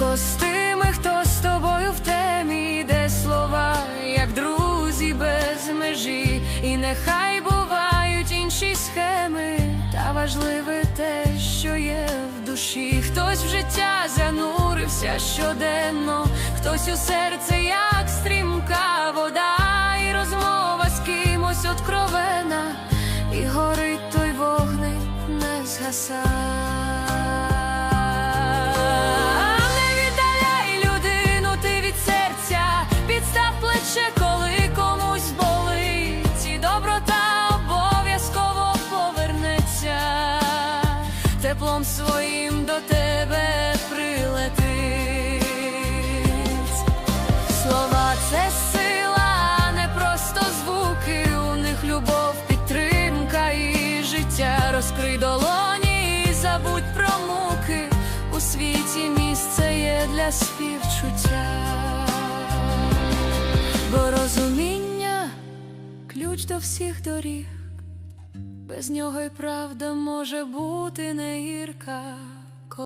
Легко з тими, хто з тобою в темі, де слова, як друзі без межі, і нехай бувають інші схеми, та важливе те, що є в душі. Хтось в життя занурився щоденно, хтось у серце, як стрімка вода, і розмова з кимось откровена, і горить той вогник не згаса. Теплом своїм до тебе прилетить. Слова це сила, не просто звуки. У них любов, підтримка і життя. Розкрий долоні і забудь про муки. У світі місце є для співчуття, бо розуміння ключ до всіх доріг. Без нього й правда може бути не гірка.